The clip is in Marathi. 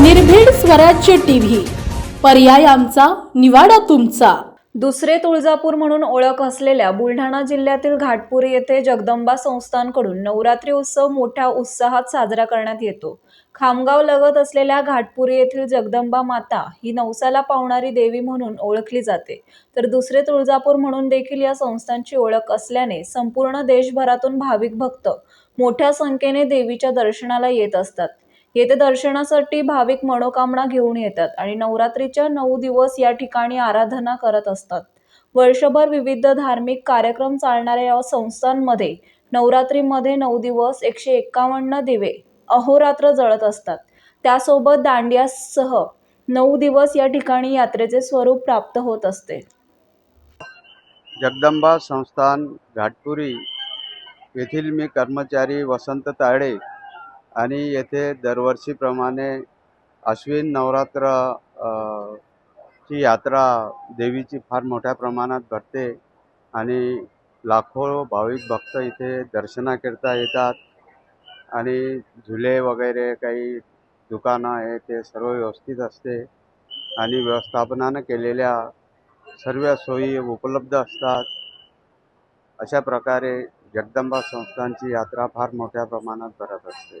निर्भीड स्वराज्य टीव्ही. पर्याय आमचा निवाडा तुमचा. दुसरे तुळजापूर म्हणून ओळख असलेल्या बुलढाणा जिल्ह्यातील घाटपूर येथे जगदंबा संस्थांकडून नवरात्री उत्सव मोठ्या उत्साहात साजरा करण्यात येतो. खामगाव लगत असलेल्या घाटपुरी येथील जगदंबा माता ही नवसाला पावणारी देवी म्हणून ओळखली जाते. तर दुसरे तुळजापूर म्हणून देखील या संस्थांची ओळख असल्याने संपूर्ण देशभरातून भाविक भक्त मोठ्या संख्येने देवीच्या दर्शनाला येत असतात. येथे दर्शनासाठी भाविक मनोकामना घेऊन येतात आणि नवरात्रीच्या नऊ दिवस या ठिकाणी आराधना करत असतात. वर्षभर विविध धार्मिक कार्यक्रम चालणाऱ्या या संस्थांमध्ये नवरात्रीमध्ये नऊ दिवस एकशे एक्कावन्न दिवे अहोरात्र जळत असतात. त्यासोबत दांडियासह नऊ दिवस या ठिकाणी यात्रेचे स्वरूप प्राप्त होत असते. जगदंबा संस्थान घाटपुरी येथील मी कर्मचारी वसंत ताळे आणि येथे दरवर्षीप्रमाणे अश्विन नवरात्र ची यात्रा देवीची फार मोठ्या प्रमाणात भरते आणि लाखो भाविक भक्त इथे दर्शनाकरिता येतात आणि झुले वगैरे काही दुकानं आहे ते सर्व व्यवस्थित असते आणि व्यवस्थापनानं केलेल्या सर्व सोयी उपलब्ध असतात. अशा प्रकारे जगदंबा संस्थांची यात्रा फार मोठ्या प्रमाणात भरत असते.